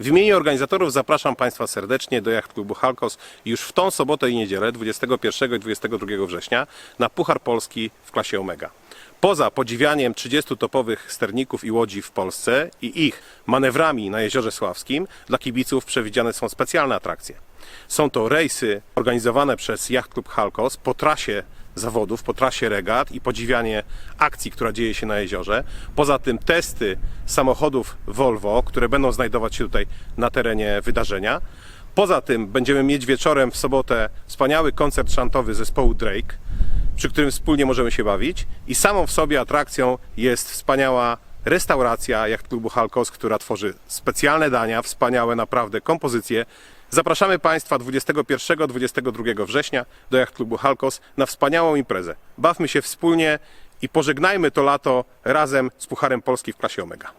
W imieniu organizatorów zapraszam Państwa serdecznie do Jacht Klubu Halkos już w tą sobotę i niedzielę 21 i 22 września na Puchar Polski w klasie Omega. Poza podziwianiem 30 topowych sterników i łodzi w Polsce i ich manewrami na Jeziorze Sławskim, dla kibiców przewidziane są specjalne atrakcje. Są to rejsy organizowane przez Yacht Club Halkos po trasie zawodów, po trasie regat i podziwianie akcji, która dzieje się na jeziorze. Poza tym testy samochodów Volvo, które będą znajdować się tutaj na terenie wydarzenia. Poza tym będziemy mieć wieczorem w sobotę wspaniały koncert szantowy zespołu Drake, przy którym wspólnie możemy się bawić. I samą w sobie atrakcją jest wspaniała restauracja Jacht Klubu Halkos, która tworzy specjalne dania, wspaniałe naprawdę kompozycje. Zapraszamy Państwa 21-22 września do Jacht Klubu Halkos na wspaniałą imprezę. Bawmy się wspólnie i pożegnajmy to lato razem z Pucharem Polski w klasie Omega.